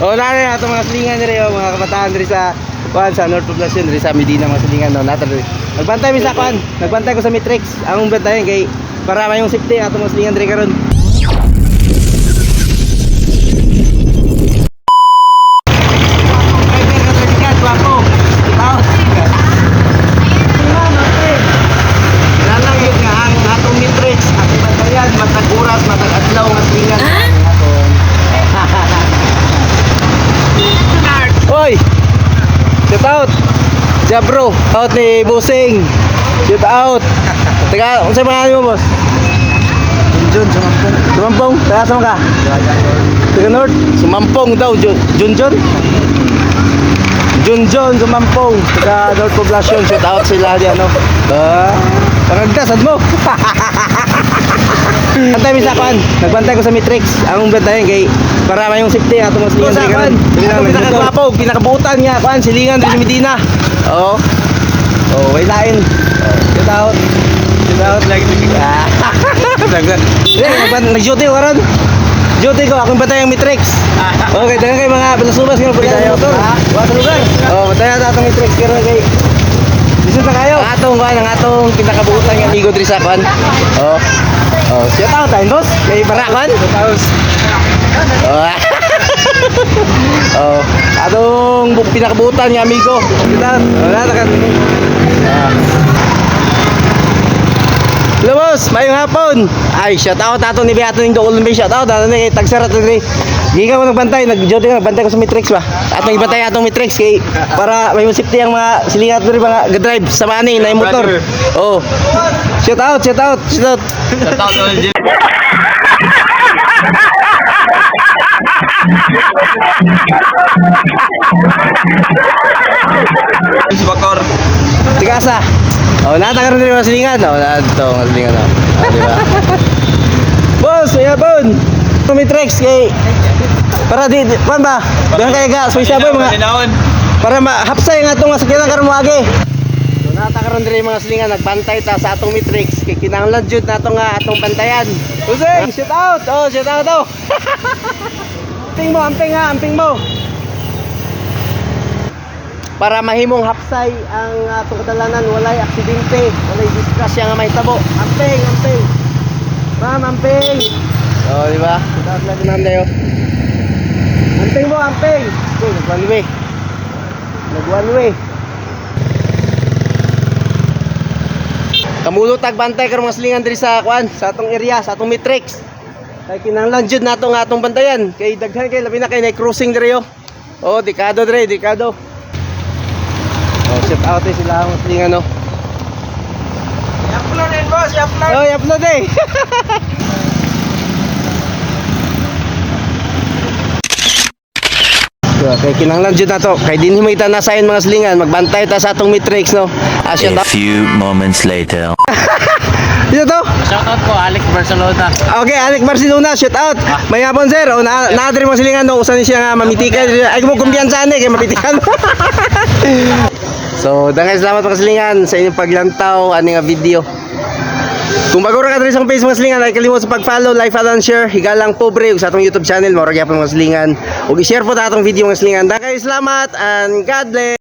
O na rin ato mga silingan diri o mga kabataan diri sa kuan sa North Poblacion diri sa Medina mga silingan no diri. Nagbantay mi sa kuan, nagbantay ko sa Matrix. Ang bantayan kay para mayong safety ato mga silingan diri karon. Lalangit nga ang atong Matrix, ang bantayan matag oras, matag adlaw nga silingan. Hoy! Shout out! Siya bro, out ni Busing. Shout out. Teka, unsa mga mo boss? Junjun, sumampong. Sumampong, taga saan ka? Taga North. Sumampong daw, Jun Junjun. Junjun, Sumampong. Taga North Poblacion, shout out sila diyan, no? Ah, pangagdasad mo. Bantay mi sa kwan. Nagbantay ko sa Matrix. Ang bantayan kay para mayong safety ato mga silingan diri karon. Ang pinakagwapo, pinakabutan niya kwan silingan diri sa Medina. Oo. Oh, way lain. Shout out. Shout out lagi Ah. Nag-duty ko karon. Duty ko, akong bantay ang Matrix. Okay, dagan kay mga pelasubas nga pagdaya motor. Wa sa lugar. Oh, bantay na atong Matrix karon kay Bisan na kayo. Atong kwan, ang atong pinakabutan nga amigo diri sa kwan. Oh. Oh, shout out tayo, boss. Kay Barakon. Oh. oh, atong bu- pinakabutan nga amigo. Out. Wala na kan. Ah. Hello boss, mayong hapon. Ay, shout out ato ni Beato ning Dokol Lumbi, shout out ato ni Tagsarat diri. Giga ko nagbantay, nag-jote ko nagbantay ko sa Matrix ba. Atong ibantay atong Matrix kay para may safety ang mga silingat diri mga ga-drive sa mani na yung motor. Oh. Shout out, shout out, shout out. Si Bakor. Tigasa. Oh, nata ka rin mga silingan. Oh, nato mga silingan. Oh, oh di ba? Boss, ya bon. Matrix kay para di, pan ba? Doon kay ga, so isa ba mga para mahapsay nga itong sakyanan karon mo agi. So nata karon diri mga silingan nagbantay ta sa atong matrix kay kinahanglan jud nato nga atong bantayan. Useng, shout out. Oh, shout out oh. amping mo, amping nga, amping mo. Para mahimong hapsay ang atong kadalanan, walay aksidente, walay disgrasya nga mahitabo. Amping, amping. Ma'am, amping. Oh, di ba? Out lagi nanday oh. Amping mo, amping. Okay, nag one way. Nag one way. Kamulot tagbantay karon mga silingan diri sa kuan, sa atong area, sa atong matrix. Kay kinahanglan jud nato nga atong bantayan. Kay daghan kay labi na kay na cruising diri oh. Oh, dekado diri, dekado. Oh, shout out eh sila ang silingan no. I-upload din boss, i-upload. Oh, i-upload eh. Yeah, kay kinahanglan jud nato kay dinhi mo ita na sayon mga silingan magbantay ta sa atong matrix no. Ah, shout A out. few moments later. Dito to. Shoutout ko, Alex Barcelona. Okay, Alec Barcelona, shout out. May hapon sir, o na naadri mo silingan no usan siya nga mamitikan. Ay mo kumpiyansa ni kay mapitikan. So, dangay salamat mga silingan sa inyong paglantaw ani nga video. Kung bago ra ka diri sa page mga silingan, ay kalimot sa pag-follow, like, follow, and share. Higalang pobre sa atong YouTube channel, mao ra gyapon mga silingan. Ug i-share po ta atong video mga silingan. Dangay salamat and God bless.